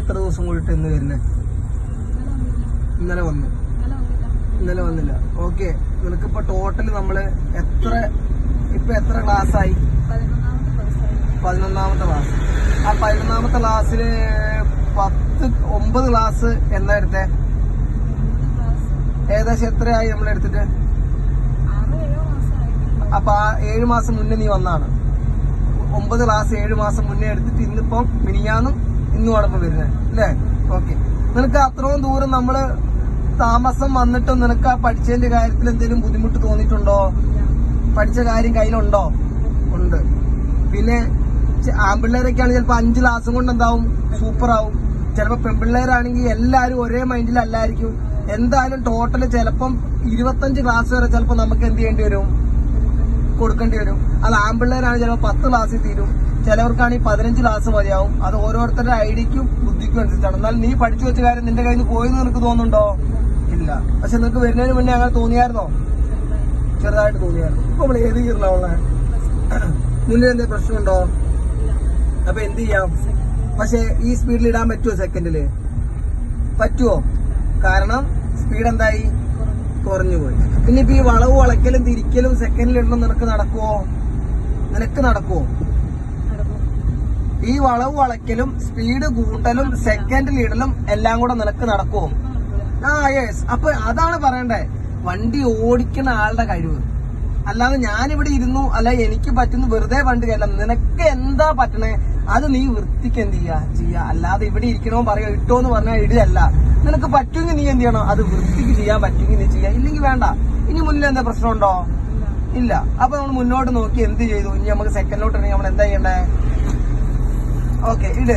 ദിവസം കൂടിയിട്ട് ഇന്ന് വരുന്നത് ഇന്നലെ വന്നു. ഇന്നലെ വന്നില്ല. ഓക്കെ. നിനക്കിപ്പോ ടോട്ടൽ നമ്മൾ എത്ര ഇപ്പൊ എത്ര ക്ലാസ് ആയി? പതിനൊന്നാമത്തെ ക്ലാസ് ആ പതിനൊന്നാമത്തെ ക്ലാസ്സിൽ പത്ത് ഒമ്പത് ക്ലാസ് എന്താ എടുത്തേ? ഏകദേശം എത്രയായി നമ്മൾ എടുത്തിട്ട്? അപ്പൊ ആ ഏഴു മാസം മുന്നേ നീ വന്നാണ്. ഒമ്പത് ക്ലാസ് ഏഴു മാസം മുന്നേ എടുത്തിട്ട് ഇന്നിപ്പം മിനിയാന്നും ഇന്നുമാണ് ഇപ്പൊ വരുന്നത് അല്ലേ? ഓക്കെ നിനക്ക് അത്രയും ദൂരം നമ്മൾ താമസം വന്നിട്ടും നിനക്ക് ആ പഠിച്ചതിന്റെ കാര്യത്തിൽ എന്തെങ്കിലും ബുദ്ധിമുട്ട് തോന്നിയിട്ടുണ്ടോ? പഠിച്ച കാര്യം കയ്യിലുണ്ടോ? ഉണ്ട്. പിന്നെ ആൺപിള്ളേരൊക്കെയാണ് ചിലപ്പോ അഞ്ച് ക്ലാസ്സും കൊണ്ട് എന്താവും സൂപ്പർ ആവും. ചിലപ്പോ പെൺപിള്ളേരാണെങ്കിൽ എല്ലാരും ഒരേ മൈൻഡിലല്ലായിരിക്കും എന്തായാലും ടോട്ടൽ ചിലപ്പം ഇരുപത്തഞ്ച് ക്ലാസ് വരെ ചിലപ്പോ നമുക്ക് എന്ത് ചെയ്യേണ്ടി വരും? കൊടുക്കേണ്ടി വരും. അത് ആൺപിള്ളേരാണ് ചിലപ്പോൾ പത്ത് ക്ലാസ്സിൽ തീരും. ചിലവർക്കാണെങ്കിൽ പതിനഞ്ച് ക്ലാസ് മതിയാവും. അത് ഓരോരുത്തരുടെ ഐഡിക്കും ബുദ്ധിക്കും അനുസരിച്ചാണ്. എന്നാൽ നീ പഠിച്ചു വെച്ച കാര്യം നിന്റെ കയ്യിൽ നിന്ന് പോയെന്ന് നിനക്ക് തോന്നുന്നുണ്ടോ? ഇല്ല. പക്ഷെ നിനക്ക് വരുന്നതിന് മുന്നേ അങ്ങനെ തോന്നിയായിരുന്നോ? ചെറുതായിട്ട് തോന്നിയായിരുന്നു. ഇപ്പൊ നമ്മൾ ഏത് ഇയറിലാണ് മുന്നിൽ എന്തെങ്കിലും പ്രശ്നമുണ്ടോ? അപ്പൊ എന്ത് ചെയ്യാം? പക്ഷെ ഈ സ്പീഡിൽ ഇടാൻ പറ്റുമോ സെക്കൻഡിൽ പറ്റുമോ കാരണം സ്പീഡ് എന്തായി? കുറഞ്ഞു പോയി. പിന്നെ ഇപ്പൊ ഈ വളവ് വളയ്ക്കലും തിരിക്കലും സെക്കൻഡിൽ ഇടണം നിനക്ക് നടക്കുവോ? നിനക്ക് നടക്കുവോ? ഈ വളവ് വളയ്ക്കലും സ്പീഡ് കൂട്ടലും സെക്കൻഡിൽ ഇടലും എല്ലാം കൂടെ നിനക്ക് നടക്കുമോ ആ യെസ് അപ്പൊ അതാണ് പറയണ്ടേ വണ്ടി ഓടിക്കുന്ന ആളുടെ കഴിവ്. അല്ലാതെ ഞാനിവിടെ ഇരുന്നു അല്ല എനിക്ക് പറ്റുന്നു വെറുതെ വണ്ടി കയറല നിനക്ക് എന്താ പറ്റണേ അത് നീ വൃത്തിക്ക് എന്ത് ചെയ്യാ? ചെയ്യാ. അല്ലാതെ ഇവിടെ ഇരിക്കണോ പറയാ ഇട്ടോ എന്ന് പറഞ്ഞാൽ ഇടുകയല്ല നിനക്ക് പറ്റുമെങ്കിൽ നീ എന്ത് ചെയ്യണം? അത് വൃത്തിക്ക് ചെയ്യാൻ പറ്റുമെങ്കിൽ നീ ചെയ്യാ. ഇല്ലെങ്കിൽ വേണ്ട. ഇനി മുന്നിൽ എന്താ പ്രശ്നമുണ്ടോ? ഇല്ല. അപ്പൊ നമ്മൾ മുന്നോട്ട് നോക്കി എന്ത് ചെയ്തു? ഇനി നമുക്ക് സെക്കൻഡിലോട്ട് നമ്മൾ എന്താ ചെയ്യണ്ടേ? ഓക്കെ ഇട്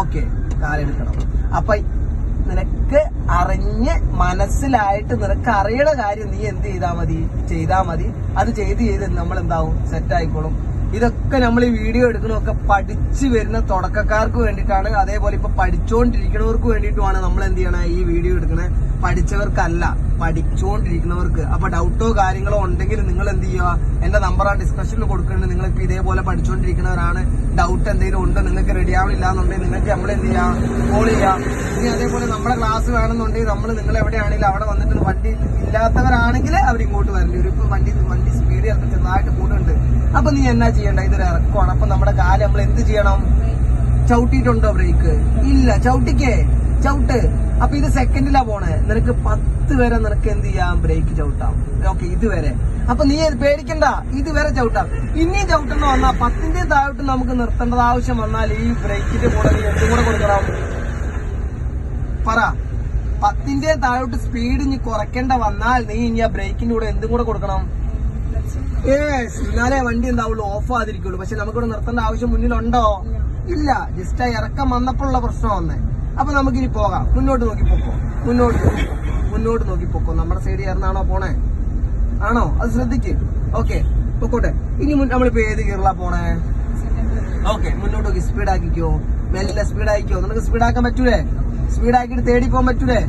ഓക്കെ കാലെടുക്കണം. അപ്പൊ നിനക്ക് അറിഞ്ഞ് മനസ്സിലായിട്ട് നിനക്ക് അറിയണ കാര്യം നീ എന്ത് ചെയ്താൽ മതി? ചെയ്താൽ മതി. അത് ചെയ്ത് ചെയ്ത് നമ്മൾ എന്താവും സെറ്റ് ആയിക്കോളും. ഇതൊക്കെ നമ്മൾ ഈ വീഡിയോ എടുക്കണമൊക്കെ പഠിച്ചു വരുന്ന തുടക്കക്കാർക്ക് വേണ്ടിയിട്ടാണ്. അതേപോലെ ഇപ്പൊ പഠിച്ചുകൊണ്ടിരിക്കുന്നവർക്ക് വേണ്ടിയിട്ടുമാണ് നമ്മൾ എന്ത് ചെയ്യണേ ഈ വീഡിയോ എടുക്കണേ. പഠിച്ചവർക്കല്ല പഠിച്ചുകൊണ്ടിരിക്കുന്നവർക്ക് അപ്പൊ ഡൗട്ടോ കാര്യങ്ങളോ ഉണ്ടെങ്കിൽ നിങ്ങൾ എന്ത് ചെയ്യുക? എന്റെ നമ്പർ ആ ഡിസ്കഷനിൽ കൊടുക്കുന്നുണ്ട് നിങ്ങൾ ഇതേപോലെ പഠിച്ചുകൊണ്ടിരിക്കുന്നവരാണ് ഡൗട്ട് എന്തെങ്കിലും ഉണ്ടോ? നിങ്ങൾക്ക് റെഡി ആവണില്ല എന്നുണ്ടെങ്കിൽ നിങ്ങൾക്ക് നമ്മൾ എന്ത് ചെയ്യാം? കോൾ ചെയ്യാം. ഇനി അതേപോലെ നമ്മുടെ ക്ലാസ് വേണമെന്നുണ്ടെങ്കിൽ നമ്മൾ നിങ്ങൾ എവിടെയാണെങ്കിലും അവിടെ വന്നിട്ട് വണ്ടി ഇല്ലാത്തവരാണെങ്കിൽ അവർ ഇങ്ങോട്ട് വരേണ്ടി ഒരു ഇപ്പൊ വണ്ടി വണ്ടി സ്പീഡ് ചിലപ്പോൾ ചെറുതായിട്ട് കൂടുന്നുണ്ട്. അപ്പൊ നീ എന്നാ ചെയ്യണ്ട? ഇതൊരു ഇറക്കമാണ്. അപ്പൊ നമ്മുടെ കാൽ നമ്മൾ എന്ത് ചെയ്യണം? ചവിട്ടിയിട്ടുണ്ടോ ബ്രേക്ക് ഇല്ല. ചവിട്ടിക്കേ. ചവിട്ട്. അപ്പൊ ഇത് സെക്കൻഡിലാ പോണേ. നിനക്ക് പത്ത് വരെ നിനക്ക് എന്ത് ചെയ്യാം? ബ്രേക്ക് ചവിട്ടാം. ഓക്കെ ഇതുവരെ. അപ്പൊ നീ പേടിക്കണ്ട. ഇതുവരെ ചവിട്ടാം. ഇനിയും ചവിട്ടുന്ന വന്നാൽ പത്തിന്റെ താഴോട്ട് നമുക്ക് നിർത്തേണ്ടത് ആവശ്യം വന്നാൽ ഈ ബ്രേക്കിന്റെ കൂടെ എന്തും കൂടെ കൊടുക്കണം. പറ. പത്തിന്റെ താഴോട്ട് സ്പീഡ് ഇനി കുറയ്ക്കേണ്ട വന്നാൽ നീ ഇനി ആ ബ്രേക്കിന്റെ കൂടെ എന്തും കൂടെ കൊടുക്കണം. ഏസ് എന്നാലേ വണ്ടി എന്താവുള്ളൂ? ഓഫ് ആതിരിക്കുള്ളൂ പക്ഷെ നമുക്കിവിടെ നിർത്തേണ്ട ആവശ്യം മുന്നിലുണ്ടോ? ഇല്ല. ജസ്റ്റ് ആ ഇറക്കം വന്നപ്പോഴുള്ള പ്രശ്നം വന്നേ. അപ്പൊ നമുക്കിനി പോകാം. മുന്നോട്ട് നോക്കി പൊക്കോ. മുന്നോട്ട് മുന്നോട്ട് നോക്കി പൊക്കോ. നമ്മുടെ സൈഡ് ചേർന്നാണോ പോണേ? ആണോ? അത് ശ്രദ്ധിക്ക്. ഓക്കെ. പൊക്കോട്ടെ. ഇനി നമ്മളിപ്പോ ഏത് കീറിലാ പോണേ? ഓക്കെ. മുന്നോട്ട് നോക്കി. സ്പീഡ് ആക്കിക്കോ. മെല്ലെ സ്പീഡ് ആക്കിക്കോ നിനക്ക് സ്പീഡ് ആക്കാൻ പറ്റൂലേ? സ്പീഡ് ആക്കിയിട്ട് തേടി പോകാൻ പറ്റൂലേ?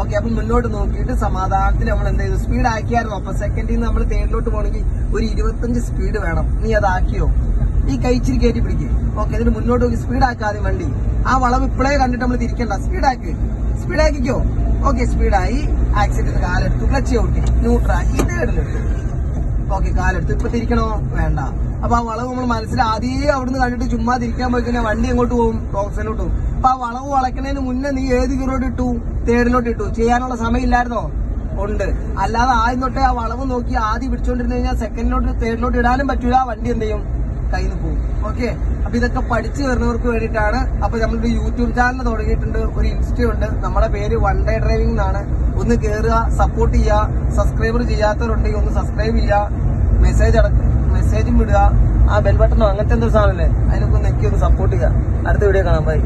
ഓക്കെ അപ്പൊ മുന്നോട്ട് നോക്കിയിട്ട് സമാധാനത്തിൽ നമ്മൾ എന്ത് ചെയ്തു? സ്പീഡ് ആക്കിയായിരുന്നു അപ്പൊ സെക്കൻഡിൽ നമ്മൾ തേടിലോട്ട് പോകണമെങ്കിൽ ഒരു ഇരുപത്തഞ്ച് സ്പീഡ് വേണം. നീ അതാക്കിയോ ഈ കൈച്ചിരി കയറ്റി പിടിക്കേ. ഓക്കെ ഇതിന് മുന്നോട്ട് നോക്കി സ്പീഡ് ആക്കാതെ വണ്ടി. ആ വളവ് ഇപ്പോഴേ കണ്ടിട്ട് നമ്മൾ തിരിക്കണ്ട. സ്പീഡ് സ്പീഡാക്കിക്കോ? ഓക്കെ സ്പീഡായി. ആക്സിഡന്റ് കാലെടുത്തു. ക്ലച്ച് ഔട്ട് ന്യൂട്രാക്കി തേടിലിട്ടു ഓക്കെ കാലെടുത്ത്. ഇപ്പൊ തിരിക്കണോ? വേണ്ട. അപ്പൊ ആ വളവ് നമ്മൾ മനസ്സിൽ ആദ്യമേ അവിടുന്ന് കണ്ടിട്ട് ചുമ്മാ തിരിക്കാൻ പോയി കഴിഞ്ഞാൽ വണ്ടി എങ്ങോട്ട് പോകും? റോങ് പോകും. അപ്പൊ ആ വളവ് വളയ്ക്കുന്നതിന് മുന്നേ നീ ഏത് ഗിറോട്ട് ഇട്ടു? തേടിലോട്ട് ഇട്ടു. ചെയ്യാനുള്ള സമയമില്ലായിരുന്നോ? ഉണ്ട്. അല്ലാതെ ആദ്യം തൊട്ടേ ആ വളവ് നോക്കി ആദ്യം പിടിച്ചോണ്ടിരുന്നു കഴിഞ്ഞാൽ സെക്കൻഡിലോട്ട് തേർഡിലോട്ട് ഇടാനും പറ്റൂല. വണ്ടി എന്ത് ചെയ്യും? കയ്യിൽ നിന്ന് പോകും ഓക്കെ? അപ്പൊ ഇതൊക്കെ പഠിച്ചു വരുന്നവർക്ക് വേണ്ടിയിട്ടാണ്. അപ്പൊ നമ്മളൊരു യൂട്യൂബ് ചാനൽ തുടങ്ങിയിട്ടുണ്ട്. ഒരു ഇൻസ്റ്റ ഉണ്ട്. നമ്മുടെ പേര് വൺ ഡേ ഡ്രൈവിംഗ് എന്നാണ്. ഒന്ന് കയറുക സപ്പോർട്ട് ചെയ്യുക സബ്സ്ക്രൈബർ ചെയ്യാത്തവരുണ്ടെങ്കിൽ ഒന്ന് സബ്സ്ക്രൈബ് ചെയ്യുക മെസ്സേജ് അടക്കം മെസ്സേജും വിടുക ആ ബെൽ ബട്ടണോ അങ്ങനത്തെ എന്തൊരു സാധനമല്ലേ? അതിനൊക്കെ നെക്കി ഒന്ന് സപ്പോർട്ട് ചെയ്യുക. അടുത്ത വീഡിയോ കാണാൻ ബൈ